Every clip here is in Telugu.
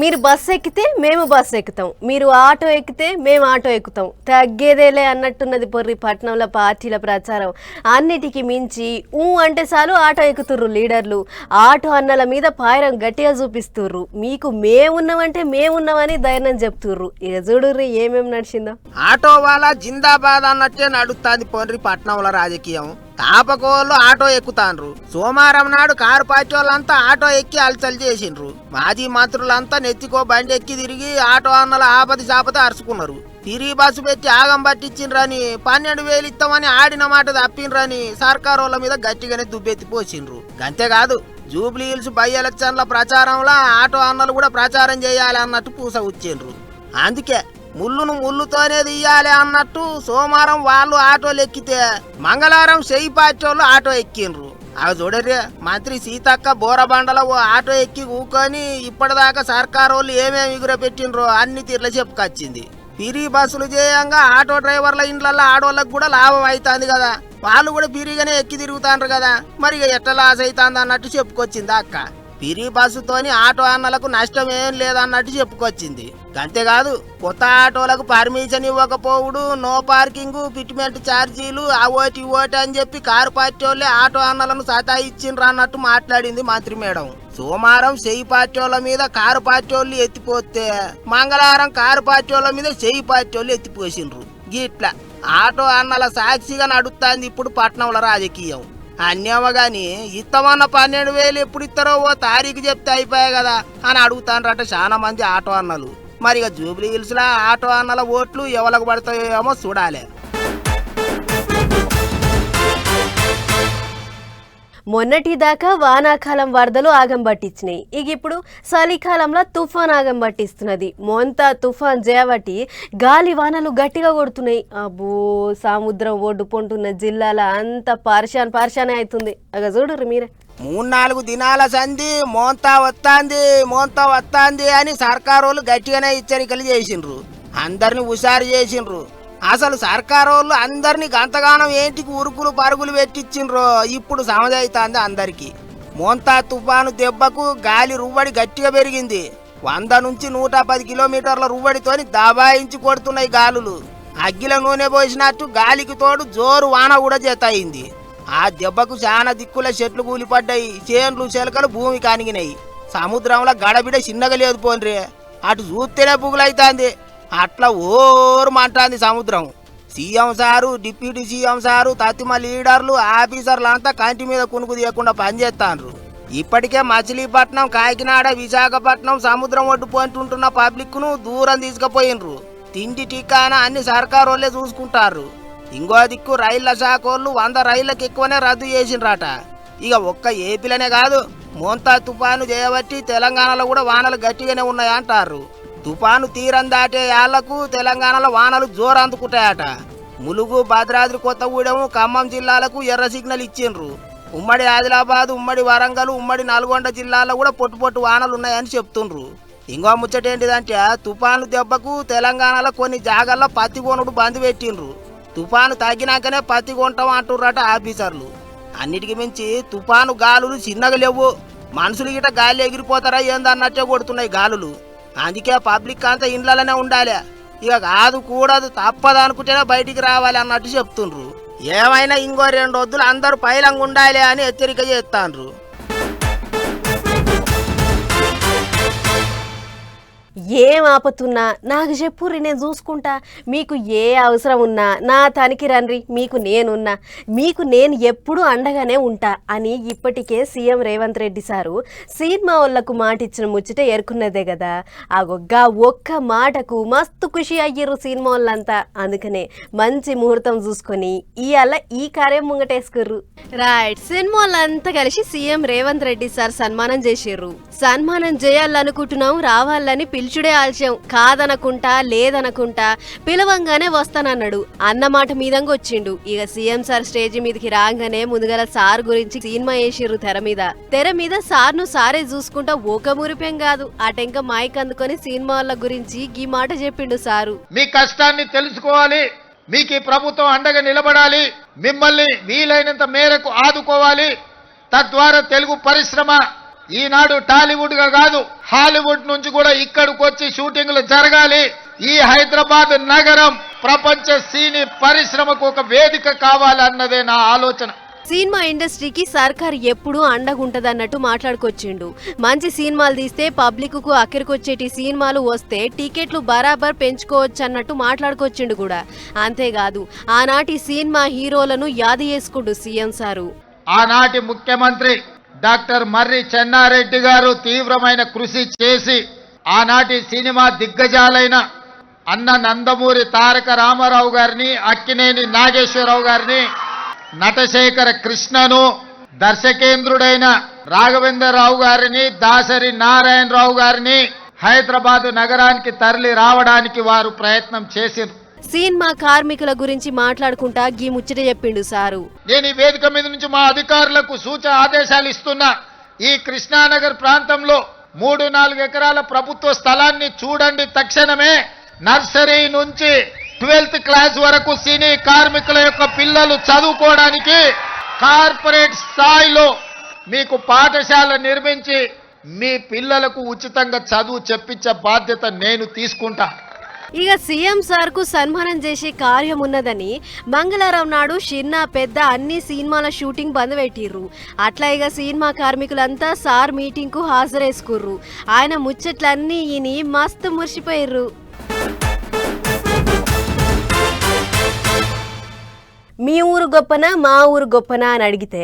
మీరు బస్సు ఎక్కితే మేము బస్సు ఎక్కుతాం. మీరు ఆటో ఎక్కితే మేము ఆటో ఎక్కుతాం. తగ్గేదేలే అన్నట్టున్నది పొర్రి పట్నంలో పార్టీల ప్రచారం. అన్నిటికీ మించి ఊ అంటే చాలు ఆటో ఎక్కుతుర్రు లీడర్లు. ఆటో అన్నల మీద పాయరం గట్టిగా చూపిస్తుర్రు. మీకు మేమున్నామంటే మేమున్నామని ధైర్యం చెప్తుర్రు. ఇక చూడుర్రి ఏమేమి నడిచిందో. ఆటో వాళ్ళ జిందాబాద్ అన్నట్టే నడుస్తుంది పొర్రి పట్నంలో రాజకీయం. తాపకోళ్ళు ఆటో ఎక్కుతాండ్రు. సోమవారం నాడు కారు పాచోళ్ళంతా వాళ్ళంతా ఆటో ఎక్కి అలచల్ చేసిండ్రు. మాజీ మంత్రులంతా నెత్తికో బండి ఎక్కి తిరిగి ఆటో అన్నల ఆపది చాపత అరుచుకున్నారు. తిరిగి బస్సు పెట్టి ఆగం పట్టించిండ్రని పన్నెండు వేలు ఇస్తామని ఆడిన మాట తప్పిండ్రని సర్కారు వాళ్ళ మీద గట్టిగానే దుబ్బెత్తి పోసిండ్రు. అంతేకాదు జూబ్లీ హిల్స్ బై ఎలక్షన్ల ప్రచారంలో ఆటో అన్నలు కూడా ప్రచారం చేయాలి అన్నట్టు పూస వచ్చిండ్రు అందుకే ముళ్ళును ముళ్ళుతోనే తీయాలి అన్నట్టు సోమవారం వాళ్ళు ఆటోలు ఎక్కితే మంగళవారం చెయ్యి పాచోళ్ళు ఆటో ఎక్కిండ్రు. అవి చూడరే మంత్రి సీతక్క బోరబండల ఓ ఆటో ఎక్కి కూకొని ఇప్పటిదాకా సర్కారు వాళ్ళు ఏమేమి ఎగురపెట్టిండ్రో అన్ని తీర్ల చెప్పుకొచ్చింది. పిరి బస్సులు చేయంగా ఆటో డ్రైవర్ల ఇండ్లల్లో ఆడోళ్ళకి కూడా లాభం అవుతుంది కదా. వాళ్ళు కూడా పిరిగానే ఎక్కి తిరుగుతాండ్రు కదా. మరి ఎట్లా లాస్ అవుతుంది అన్నట్టు చెప్పుకొచ్చింది అక్క. పిరి బస్సుతోని ఆటో అన్నలకు నష్టం ఏం లేదన్నట్టు చెప్పుకొచ్చింది. అంతేకాదు కొత్త ఆటోలకు పర్మిషన్ ఇవ్వకపోవుడు నో పార్కింగ్ ఫిట్మెంట్ ఛార్జీలు ఆ ఓటి ఓటి అని చెప్పి కారు పార్టీ వాళ్ళే ఆటో అన్నలను సతాయిచ్చిండ్రు అన్నట్టు మాట్లాడింది మంత్రి మేడం. సోమవారం చెయ్యి పార్టీ వాళ్ళ మీద కారు పార్టీ వాళ్ళు ఎత్తిపోతే మంగళవారం కారు పార్టీ మీద చెయ్యి పార్టీ వాళ్ళు ఎత్తిపోసిండ్రు. గిట్లా ఆటో అన్నల సాక్షిగా నడుస్తుంది ఇప్పుడు పట్నంలో రాజకీయం. అన్నేమో గాని ఇస్తామన్న పన్నెండు వేలు ఎప్పుడు ఇస్తారో ఓ తారీఖు చెప్తే అయిపోయాయి కదా అని అడుగుతానరట చాలా మంది ఆటో అన్నలు. మరి ఇక జూబ్లీ హిల్స్ లా ఆటో అన్నల ఓట్లు ఎవరికి పడతాయేమో చూడాలి. మొన్నటి దాకా వానాకాలం వరదలు ఆగం పట్టించినాయి. ఇక ఇప్పుడు చలికాలంలో తుఫాన్ ఆగం పట్టిస్తున్నది. మొంత తుఫాన్ చేయబట్టి గాలి వానలు గట్టిగా కొడుతున్నాయి. అబ్బో సముద్రం ఒడ్డు పొంటున్న జిల్లాల అంత పార్షాన్ పార్షానే అవుతుంది. అగ చూడరు మీరే. మూడు నాలుగు దినాల సంధి మోంతా వత్తాంది మోంతా వస్తాంది అని సర్కారోళ్ళు గట్టిగానే హెచ్చరికలు చేసిండ్రు. అందరిని హుషారు చేసిండ్రు. అసలు సర్కారోళ్ళు అందరినీ గంతగానం ఏంటికి ఉరుకులు పరుగులు పెట్టించిండ్రు ఇప్పుడు సమజైతోంది అందరికీ. మోంతా తుఫాను దెబ్బకు గాలి రువ్వడి గట్టిగా పెరిగింది. వంద నుంచి నూట పది కిలోమీటర్ల రువ్వడితోని దబాయించి కొడుతున్నాయి గాలులు. అగ్గిల నూనె పోసినట్టు గాలికి తోడు జోరు వాన కూడా జతయింది ఆ దెబ్బకు చాలా దిక్కుల చెట్లు కూలిపడ్డాయి. చేన్లు చెలకలు భూమి కానిగినాయి. సముద్రంలో గడబిడ చిన్నగా లేదు పోన్రే. అటు చూస్తేనే పుగులైతాంది అట్లా ఓరమంటాంది సముద్రం. CM sir deputy CM sir తత్తిమ లీడర్లు ఆఫీసర్లు అంతా కంటి మీద కునుకు తీయకుండా పనిచేస్తాండ్రు. ఇప్పటికే మచిలీపట్నం కాకినాడ విశాఖపట్నం సముద్రం ఒడ్డు పోంటుంటున్న పబ్లిక్ను దూరం తీసుకుపోయినరు తిండి టీకాన అన్ని సర్కారు వాళ్ళే చూసుకుంటారు ఇంకో దిక్కు రైళ్ళ శాఖ వాళ్ళు వంద రైళ్ళకి ఎక్కువనే రద్దు చేసిండ్రట. ఇక ఒక్క ఏపీలనే కాదు మోంతా తుఫాను చేయబట్టి తెలంగాణలో కూడా వానలు గట్టిగానే ఉన్నాయంటారు తుఫాను తీరం దాటే ఏళ్ళకు తెలంగాణలో వానలు జోరు అందుకుంటాయట ములుగు భద్రాద్రి కొత్తగూడెం ఖమ్మం జిల్లాలకు ఎర్ర సిగ్నల్ ఇచ్చిండ్రు. ఉమ్మడి ఆదిలాబాద్ ఉమ్మడి వరంగల్ ఉమ్మడి నల్గొండ జిల్లాలో కూడా పొట్టు పొట్టు వానలు ఉన్నాయని చెప్తుండ్రు. ఇంకో ముచ్చటేంటిదంటే తుఫాను దెబ్బకు తెలంగాణలో కొన్ని జాగాల్లో పత్తి కొనుడు బంద్ పెట్టిండ్రు. తుఫాను తగ్గినాకనే పత్తి కొంటాం అంటుర్రట ఆఫీసర్లు. అన్నిటికి మించి తుఫాను గాలులు చిన్నగా లేవు మనుషులు గిట గాలి ఎగిరిపోతారా ఏందన్నట్టే కొడుతున్నాయి గాలులు. అందుకే పబ్లిక్ అంతా ఇండ్లలోనే ఉండాలి. ఇక కాదు కూడదు తప్పదు అనుకుంటేనే బయటికి రావాలి అన్నట్టు చెప్తుండ్రు. ఏమైనా ఇంకో రెండు వద్దులు అందరూ పైలంగా ఉండాలి అని హెచ్చరిక చేస్తాండ్రు. ఏం ఆపతున్నా? నాకు చెప్పుర్రి నేను చూసుకుంటా. మీకు ఏ అవసరం ఉన్నా నా తనికి రండ్రి మీకు నేనున్నా. మీకు నేను ఎప్పుడూ అండగానే ఉంటా అని ఇప్పటికే CM Revanth Reddy sir cinema వాళ్ళకు మాట ఇచ్చిన ముచ్చట ఏరుకున్నదే కదా ఆ ఒక్క ఒక్క మాటకు మస్తు ఖుషి అయ్యారు సినిమా వాళ్ళంతా. అందుకనే మంచి ముహూర్తం చూసుకొని ఇవాళ ఈ కార్యం ముంగటేసుకుర్రు. రైట్. సినిమా వాళ్ళంతా కలిసి సీఎం రేవంత్ రెడ్డి సార్ సన్మానం చేసిర్రు. సన్మానం చేయాలనుకుంటున్నాం రావాలని పిలుచుడే ఆలస్యం. కాదనకుంటా లేదనకుంటా పిలవంగానే వస్తానన్నాడు. అన్నమాట మీదంగా వచ్చిండు ఇక సీఎం సార్ స్టేజ్ మీదకి రాగానే ముందుగల సార్ గురించి సినిమా వేసిర్రు తెర మీద. తెర మీద సార్ను సారే చూసుకుంటా ఒక మురిపేం కాదు. అటెంక మైక్ అందుకొని సినిమా వాళ్ళ గురించి ఈ మాట చెప్పిండు సారు. మీ కష్టాన్ని తెలుసుకోవాలి. మీకు ఈ ప్రభుత్వం అండగా నిలబడాలి. మిమ్మల్ని వీలైనంత మేరకు ఆదుకోవాలి. తద్వారా తెలుగు పరిశ్రమ ఈనాడు టాలీవుడ్గా కాదు. హాలీవుడ్ నుంచి కూడా ఇక్కడికి వచ్చి షూటింగ్లు జరగాలి. ఈ హైదరాబాద్ నగరం ప్రపంచ సినీ పరిశ్రమకు ఒక వేదిక కావాలన్నదే నా ఆలోచన. సినిమా ఇండస్ట్రీకి సర్కార్ ఎప్పుడూ అండగుంటదన్నట్టు మాట్లాడుకొచ్చిండు. మంచి సినిమాలు తీస్తే పబ్లిక్కు అక్కడికొచ్చేటి సినిమాలు వస్తే టికెట్లు బరాబర్ పెంచుకోవచ్చు అన్నట్టు మాట్లాడుకొచ్చిండు కూడా. అంతేకాదు ఆనాటి సినిమా హీరోలను యాది చేసుకుండు సీఎం సారు. ఆనాటి ముఖ్యమంత్రి డాక్టర్ మర్రి చెన్నారెడ్డి గారు తీవ్రమైన కృషి చేసి ఆనాటి సినిమా దిగ్గజాలైన అన్న నందమూరి తారక రామారావు గారిని అక్కినేని నాగేశ్వరరావు గారిని నటశేఖర కృష్ణను దర్శకేంద్రుడైన రాఘవేంద్రరావు గారిని దాసరి నారాయణరావు గారిని హైదరాబాద్ నగరానికి తరలి రావడానికి వారు ప్రయత్నం చేసారు. సినిమా కార్మికుల గురించి మాట్లాడుకుంటా గీ ముచ్చట చెప్పిండు సారు. నేను ఈ వేదిక మీద నుంచి మా అధికారులకు సూచన ఆదేశాలు ఇస్తున్నా. ఈ కృష్ణానగర్ ప్రాంతంలో మూడు నాలుగు ఎకరాల ప్రభుత్వ స్థలాన్ని చూడండి తక్షణమే. నర్సరీ నుంచి ట్వెల్త్ క్లాస్ వరకు సినీ కార్మికుల యొక్క పిల్లలు చదువుకోవడానికి కార్పొరేట్ స్థాయిలో మీకు పాఠశాల నిర్మించి మీ పిల్లలకు ఉచితంగా చదువు చెప్పించే బాధ్యత నేను తీసుకుంటా. ఇక సీఎం సార్కు సన్మానం చేసే కార్యం ఉన్నదని మంగళవారం నాడు చిన్న పెద్ద అన్ని సినిమాల షూటింగ్ బంద్ పెట్టిర్రు. అట్లా ఇక సినిమా కార్మికులంతా సార్ మీటింగ్కు హాజరేసుకుర్రు. ఆయన ముచ్చట్లన్నీ ఈయన మస్తు మురిసిపోయిర్రు. మీ ఊరు గొప్పనా మా ఊరు గొప్పనా అని అడిగితే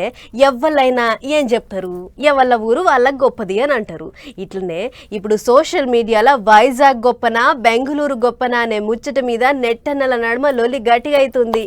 ఎవ్వలైనా ఏం చెప్తారు? ఎవళ్ళ ఊరు వాళ్ళకి గొప్పది అని అంటారు. ఇట్లనే ఇప్పుడు సోషల్ మీడియాలో వైజాగ్ గొప్పనా బెంగళూరు గొప్పనా అనే ముచ్చట మీద నెట్టన్నల నడుమ లొల్లి గట్టిగా అవుతుంది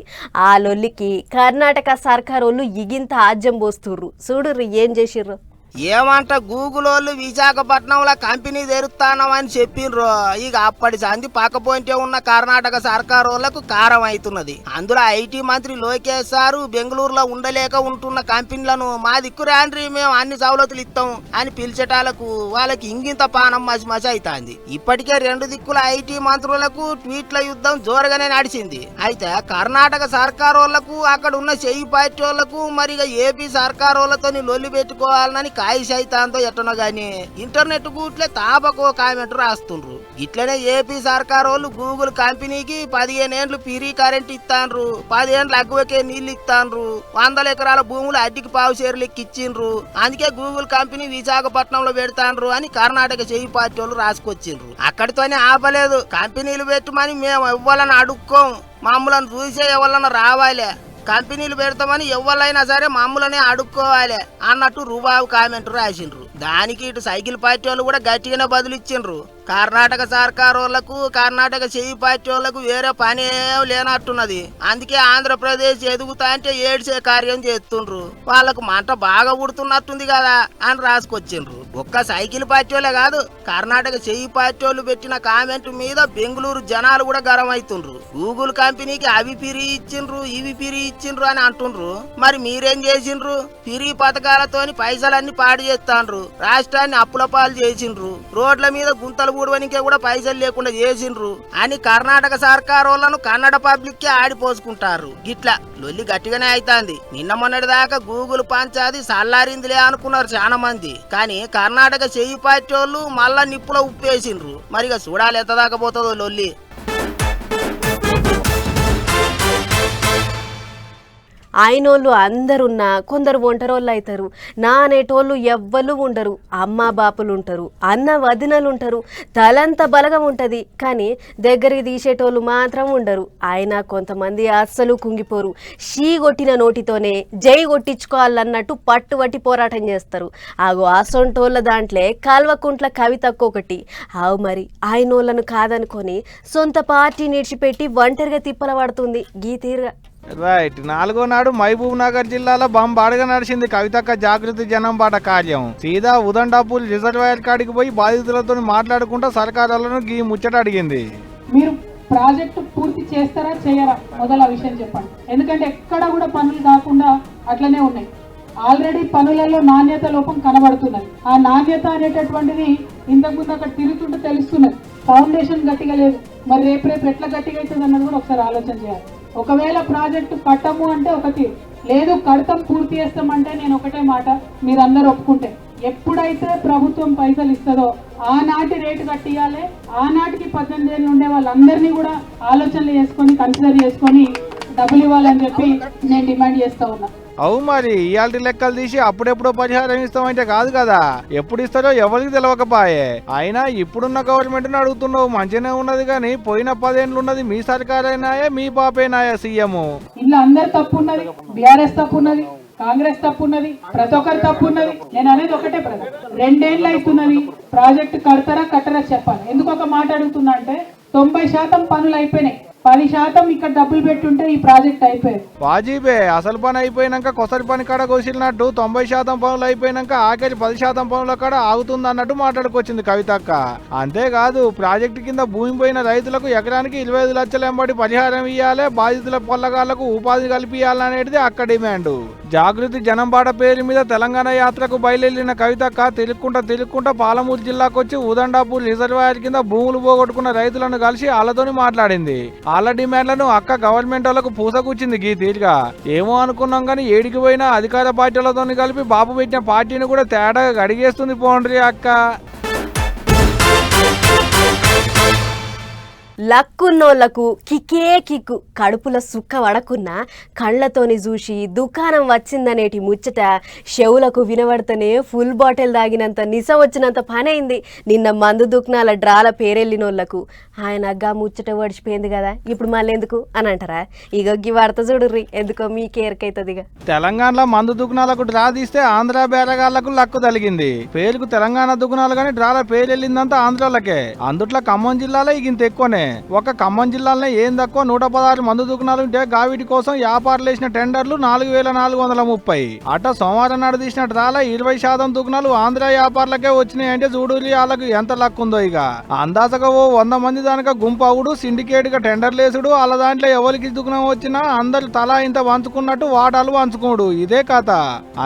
ఆ లొల్లికి కర్ణాటక సర్కారోళ్ళు వాళ్ళు ఇగింత ఆజ్యం పోస్తుర్రు. చూడుర్రు ఏం చేసిర్రు? ఏమంట గూగుల్ వాళ్ళు విశాఖపట్నంలో కంపెనీ తెరుస్తానమని చెప్పిండ్రు. ఇక అప్పటి సంది పక్కపోయింటే ఉన్న కర్ణాటక సర్కారు వాళ్ళకు కారం అవుతున్నది అందులో ఐటీ మంత్రి లోకేష్ సారు బెంగళూరులో ఉండలేక ఉంటున్న కంపెనీలను మా దిక్కు రాండ్రి మేము అన్ని సవలతులు ఇస్తాం అని పిలిచేటాలకు వాళ్ళకి ఇంగింత పానం మసి మసి అవుతాంది ఇప్పటికే రెండు దిక్కుల ఐటీ మంత్రులకు ట్వీట్ల యుద్ధం జోరుగానే నడిచింది. అయితే కర్ణాటక సర్కారు వాళ్ళకు అక్కడ ఉన్న చెయ్యి పార్టీ వాళ్ళకు మరి ఇక ఏపీ సర్కారు వాళ్ళతో లొల్లి పెట్టుకోవాలని కాయి సైతాంతో ఎట్టనో గాని ఇంటర్నెట్ గూట్లే తాపకో కామెంట్ రాస్తుండ్రు. ఇట్లనే ఏపీ సర్కార్ వాళ్ళు గూగుల్ కంపెనీకి పదిహేను ఏండ్లు పిరి కరెంట్ ఇస్తాండ్రు పదిహేండ్లు అగ్గువకే నీళ్ళు ఇస్తాన్రు వందల ఎకరాల భూములు అడ్డికి పావు షేర్లెక్కి ఇచ్చిండ్రు. అందుకే గూగుల్ కంపెనీ విశాఖపట్నంలో పెడతాండ్రు అని కర్ణాటక చెయ్యి పార్టీ వాళ్ళు రాసుకొచ్చిండ్రు. అక్కడితోనే ఆపలేదు. కంపెనీలు పెట్టమని మేము ఇవ్వాలని అడుక్కోం. మమ్మల్ని చూసే ఎవరన్నా రావాలి. కంపెనీలు పెడతామని ఎవరైనా సరే మమ్మల్ని అడుక్కోవాలి అన్నట్టు రూబాబు కామెంట్ రాసిండ్రు. దానికి ఇటు సైకిల్ పార్టీ వాళ్ళు కూడా గట్టిగానే బదులు ఇచ్చిండ్రు కర్ణాటక సర్కార్ వాళ్ళకు కర్ణాటక చెయ్యి పార్టీ వాళ్ళకు వేరే పని లేనట్టున్నది. అందుకే ఆంధ్రప్రదేశ్ ఎదుగుతా అంటే ఏడ్చే కార్యం చేస్తుండ్రు. వాళ్ళకు మంట బాగా ఉడుతున్నట్టుంది కదా అని రాసుకొచ్చిండ్రు. ఒక్క సైకిల్ పార్టీ వాళ్ళే కాదు కర్ణాటక చెయ్యి పార్టీ వాళ్ళు పెట్టిన కామెంట్ మీద బెంగళూరు జనాలు కూడా గరం అవుతుండ్రు గూగుల్ కంపెనీకి అవి పిరి ఇచ్చిండ్రు ఇవి పిరి ఇచ్చిండ్రు అని అంటుండ్రు. మరి మీరేం చేసిండ్రు? పిరి పథకాలతోని పైసలన్నీ పాడు చేస్తాండ్రు. రాష్ట్రాన్ని అప్పుల పాలు చేసిండ్రు. రోడ్ల మీద గుంతలు ఊడవనికే కూడా పైసలు లేకుండా చేసిండ్రు. అని కర్ణాటక సర్కార్ వాళ్ళను కన్నడ పబ్లిక్ కే ఆడిపోసుకుంటారు గిట్లా లొల్లి గట్టిగానే అయితాంది. నిన్న మొన్నటి దాకా గూగుల్ పంచాది సల్లారిందిలే అనుకున్నారు చాలా మంది. కానీ కర్ణాటక చెయ్యి పార్టీ వాళ్ళు మళ్ళా నిప్పులో ఉప్పేసిండ్రు. మరిగా చూడాలి ఎంత దాకా పోతుందో లొల్లి. ఆయనోళ్ళు అందరున్నా కొందరు ఒంటరోళ్ళు అవుతారు నా అనేటోళ్ళు ఎవ్వరు ఉండరు. అమ్మ బాపులు ఉంటారు. అన్న వదినలు ఉంటారు. తలంత బలగం ఉంటుంది. కానీ దగ్గరికి తీసేటోళ్ళు మాత్రం ఉండరు. ఆయన కొంతమంది అస్సలు కుంగిపోరు. షీ కొట్టిన నోటితోనే జై కొట్టించుకోవాలన్నట్టు పట్టుబట్టి పోరాటం చేస్తారు. ఆగో అసొంటోళ్ళ దాంట్లో కాల్వకుంట్ల కవితకు ఒకటి ఆవు మరి ఆయనోళ్ళను కాదనుకొని సొంత పార్టీ నిడిచిపెట్టి ఒంటరిగా తిప్పల పడుతుంది గీ తీరుగా రైట్ నాలుగో నాడు మహబూబ్ నగర్ జిల్లాలో బాంబాడుగా నడిచింది కవితక్క జాగృతి జనం బాట కార్యం. సీదా ఉదండాపూల్ రిజర్వాయర్ కాడికి పోయి బాధితులతో మాట్లాడుకుంటూ సర్కారులను గీ ముచ్చట అడిగింది. మీరు ప్రాజెక్టు పూర్తి చేస్తారా చేయరా? మొదల విషయం చెప్పండి. ఎందుకంటే ఎక్కడ కూడా పనులు కాకుండా అట్లనే ఉన్నాయి. ఆల్రెడీ పనులలో నాణ్యత లోపం కనబడుతున్నది. ఆ నాణ్యత అనేటటువంటిది ఇంతకుముందు అక్కడ తిరుగుతుంటే తెలుస్తున్నది. ఫౌండేషన్ గట్టిగా లేదు. మరి రేపు రేపు ఎట్లా గట్టిగా అవుతుంది అన్నది కూడా ఒకసారి ఆలోచన చేయాలి. ఒకవేళ ప్రాజెక్టు కట్టము అంటే ఒకటి లేదు కడతాం పూర్తి చేస్తామంటే నేను ఒకటే మాట మీరందరూ ఒప్పుకుంటే. ఎప్పుడైతే ప్రభుత్వం పైసలు ఇస్తుందో ఆనాటి రేటు కట్టియాలి ఆనాటికి పద్దెనిమిది ఏళ్ళు ఉండే వాళ్ళందరినీ కూడా ఆలోచనలు చేసుకొని కన్సిడర్ చేసుకొని డబ్బులు ఇవ్వాలని చెప్పి నేను డిమాండ్ చేస్తా ఉన్నా. అవు మరి ఇయాల్టి లెక్కలు తీసి అప్పుడెప్పుడో పరిహారం ఇస్తామంటే కాదు కదా. ఎప్పుడు ఇస్తారో ఎవరికి తెలియకపాయే అయినా ఇప్పుడున్న గవర్నమెంట్ అడుగుతున్నావు మంచిగానే ఉన్నది కానీ పోయిన పదేళ్ళు ఉన్నది మీ సర్కారేనాయే మీ పాపేనాయా సీఎం ఇందులో అందరు తప్పు ఉన్నది బీఆర్ఎస్ తప్పు ఉన్నది కాంగ్రెస్ తప్పు ఉన్నది ప్రతి ఒక్కరు తప్పు ఉన్నది. నేను అనేది ఒకటే ప్రజలు రెండేళ్ళు అవుతున్నది ప్రాజెక్ట్ కడతారా కట్టరా చెప్పాలి. ఎందుకు ఒక మాట అడుగుతున్నా అంటే తొంభై శాతం పనులు అయిపోయినాయి. పది శాతం ఇక్కడ డబ్బులు పెట్టుంటే ఈ ప్రాజెక్ట్ అయిపోయింది. వాజీబే అసలు పని అయిపోయినాక కొసరి పని కాడ కోసినట్టు తొంభై శాతం పనులు అయిపోయినాక ఆఖరి పది శాతం పనుల కాడ ఆగుతుంది అన్నట్టు మాట్లాడుకొచ్చింది కవితక్క. అంతేకాదు ప్రాజెక్టు కింద భూమి పోయిన రైతులకు ఎకరానికి ఇరవై ఐదు లక్షల ఎంబడి పరిహారం ఇవ్వాలి బాధితుల పొల్లగాళ్ళకు ఉపాధి కల్పించాలనేది అక్క డిమాండ్. జాగృతి జనంబాట పేరు మీద తెలంగాణ యాత్రకు బయలుదేరిన కవితక్క తిరుక్కుంటా తిరుక్కుంటా పాలమూరు జిల్లాకొచ్చి ఉదండాపూర్ రిజర్వాయర్ కింద భూములు పోగొట్టుకున్న రైతులను కలిసి వాళ్ళతోని మాట్లాడింది. వాళ్ళ డిమాండ్లను అక్క గవర్నమెంట్ వాళ్ళకు పూసకూర్చింది గీ తీరుగా ఏమో అనుకున్నాం కానీ ఏడికి పోయినా అధికార పార్టీలతో కలిపి బాబు పెట్టిన పార్టీని కూడా తేడాగా అడిగేస్తుంది పోండ్రి అక్క. లక్కున్నోళ్ళకు కికే కిక్కు. కడుపుల సుక్క వడకున్నా కళ్ళతోని చూసి దుకాణం వచ్చిందనేటి ముచ్చట చెవులకు వినబడితేనే ఫుల్ బాటిల్ తాగినంత నిస వచ్చినంత పనైంది. నిన్న మందు దుకాణాల డ్రాల పేరెళ్ళినోళ్ళకు. ఆయన అగ్గా ముచ్చట ఒడిచిపోయింది కదా ఇప్పుడు మళ్ళీ ఎందుకు అని అంటారా? ఇగో గీ వార్త చూడుర్రి ఎందుకో మీ ఎరకైతుందిగా తెలంగాణలో మందు దుకాణాలకు డ్రా తీస్తే ఆంధ్ర బేరగాళ్ళకు లక్కు తలిగింది. పేరుకు తెలంగాణ దుకాణాలు కానీ డ్రాల పేరు వెళ్ళిందంతా ఆంధ్రాలకే అందుట్లో ఖమ్మం జిల్లాలో ఇగింత ఎక్కువనే. ఒక ఖమ్మం జిల్లాలో ఏం తక్కువ నూట పదహారు మందు దుకాణాలు ఉంటే గావిటి కోసం వ్యాపారులు వేసిన టెండర్లు నాలుగు వేల నాలుగు వందల ముప్పై. అట సోమవారం నాడు తీసిన డ్రాల ఇరవై శాతం దుకాణాలు ఆంధ్ర వ్యాపారులకే వచ్చినాయి అంటే చూడూరి వాళ్ళకు ఎంత లక్కు ఉందో ఇక. అందాజగా ఓ వంద మంది దానిక గుంపు అవుడు సిండికేట్గా టెండర్లు వేసుడు వాళ్ళ దాంట్లో ఎవరికి దుకాణం వచ్చినా అందరు తలా ఇంత వంచుకున్నట్టు వాటాలు వంచుకోడు. ఇదే కథ.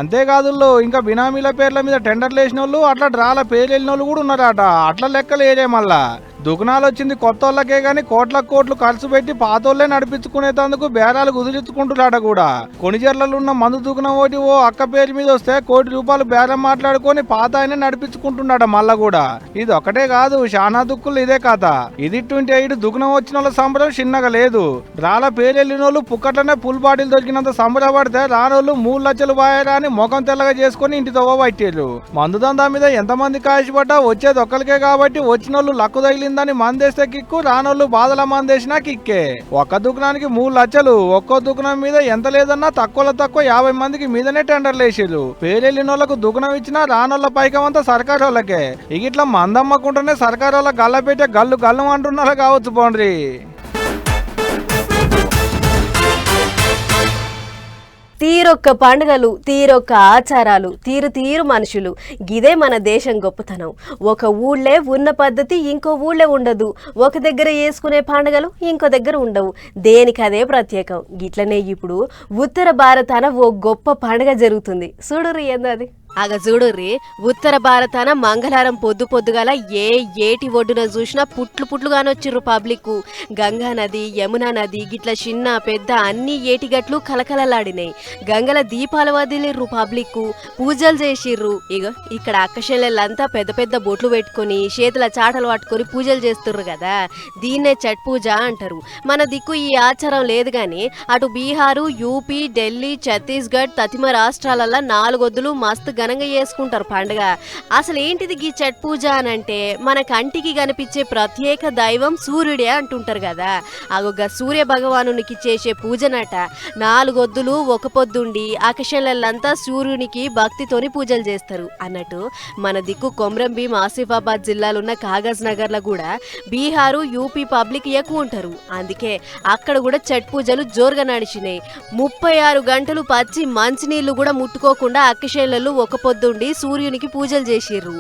అంతేకాదు ఇంకా బినామీల పేర్ల మీద టెండర్లు వేసిన వాళ్ళు అట్లా డ్రాల పేరు వెళ్ళిన వాళ్ళు కూడా ఉన్నారట. అట్లా లెక్కలు ఏరే మళ్ళా. దుకాణాలు వచ్చింది కొత్త వాళ్ళకే గాని కోట్ల కోట్లు ఖర్చు పెట్టి పాతోళ్ళే నడిపించుకునేటందుకు బేరాలు కుదిరించుకుంటున్నాడ కూడా. కొనిజర్లలో ఉన్న మందు దుకాణం ఒకటి ఓ అక్క పేరు మీద వస్తే కోటి రూపాయలు బేరం మాట్లాడుకొని పాత ఆయన నడిపించుకుంటున్నాడ మళ్ళా కూడా. ఇది ఒకటే కాదు చానా దుక్కులు ఇదే కథ. ఇది ట్వంటీ ఎయిట్ దుకాణం వచ్చిన వాళ్ళ సంబరం చిన్నగా లేదు. రాళ్ళ పేరెళ్ళిన వాళ్ళు పుక్కట్లనే పుల్ బాటిల్ దొరికినంత సంబరపడితే రానోళ్ళు మూడు లక్షలు బాయరా అని ముఖం తెల్లగా చేసుకొని ఇంటి తవ్వ పట్టారు. మందు దందా మీద ఎంతమంది కాయపడ్డా వచ్చేది ఒక్కరికే కాబట్టి వచ్చిన వాళ్ళు లక్కు తగిలిందని మందేస్తే కిక్కు రానోళ్ళు బాధల మందేసినా కిక్కే. ఒక్క దుకాణానికి మూడు లక్షలు ఒక్కో దుకాణం మీద ఎంత లేదన్నా తక్కువలో తక్కువ యాభై మందికి మీదనే టెండర్లు వేసారు పేరెళ్ళిన వాళ్ళకు దుకాణం ఇచ్చినా రానోళ్ళ పైకం అంతా సర్కారు వాళ్ళకే ఇక ఇట్లా మందమ్మకుంటేనే సర్కారు వాళ్ళ గల్ల పెట్టే గల్లు గల్లు అంటున్నారా కావచ్చు పోండ్రి. తీరొక్క పండుగలు తీరొక్క ఆచారాలు తీరు తీరు మనుషులు. గిదే మన దేశం గొప్పతనం. ఒక ఊళ్ళే ఉన్న పద్ధతి ఇంకో ఊళ్ళే ఉండదు. ఒక దగ్గర వేసుకునే పండుగలు ఇంకో దగ్గర ఉండవు. దేనికి అదే ప్రత్యేకం? గిట్లనే ఇప్పుడు ఉత్తర భారతాన ఓ గొప్ప పండుగ జరుగుతుంది. చూడుర్రి ఏందది? అగ చూడుర్రి ఉత్తర భారతాన మంగళారం పొద్దు పొద్దుగాల ఏ ఏటి ఒడ్డున చూసినా పుట్లు పుట్లుగానొచ్చిర్రు పబ్లిక్ గంగా నది యమునా నది గిట్ల చిన్న పెద్ద అన్ని ఏటిగట్లు కలకలలాడినాయి. గంగల దీపాలు వదిలిర్రు పబ్లిక్ పూజలు చేసిర్రు. ఇగ ఇక్కడ అక్కశల్లంతా పెద్ద పెద్ద బొట్లు పెట్టుకొని చేతుల చాటలు పట్టుకొని పూజలు చేస్తుర్రు కదా దీన్నే చట్ పూజ అంటారు. మన దిక్కు ఈ ఆచారం లేదు కానీ అటు బీహారు యూపీ ఢిల్లీ ఛత్తీస్గఢ్ తతిమ రాష్ట్రాలలో నాలుగొద్దులు మస్తు ఘనంగా చేసుకుంటారు పండుగ. అసలు ఏంటిది ఈ చట్ పూజ అని అంటే మన కంటికి కనిపించే ప్రత్యేక దైవం సూర్యుడే అంటుంటారు కదా. అగొక సూర్య భగవానునికి చేసే పూజనట నాలుగొద్దులు ఒక పొద్దుండి ఆకాశంలంతా సూర్యునికి భక్తితోని పూజలు చేస్తారు. అన్నట్టు మన దిక్కు కొమ్రం భీం ఆసిఫాబాద్ జిల్లాలో ఉన్న కాగజ్ నగర్లో కూడా బీహారు యూపీ పబ్లిక్ ఎక్కువ ఉంటారు. అందుకే అక్కడ కూడా చట్ పూజలు జోరుగా నడిచినాయి. ముప్పై ఆరు గంటలు పచ్చి మంచినీళ్ళు కూడా ముట్టుకోకుండా అక్కశైలలు ఒక ఒక పొద్దుండి సూర్యునికి పూజలు చేసిర్రు.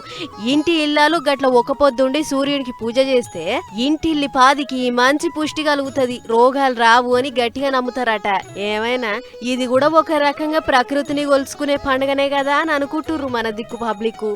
ఇంటి ఇల్లాలు గట్ల ఒక పొద్దుండి సూర్యునికి పూజ చేస్తే ఇంటిల్లి పాదికి మంచి పుష్టి కలుగుతుంది. రోగాలు రావు అని గట్టిగా నమ్ముతారట. ఏమైనా? ఇది కూడా ఒక రకంగా ప్రకృతిని కొలుసుకునే పండుగనే కదా అని అనుకుంటుర్రు మన దిక్కు పబ్లిక్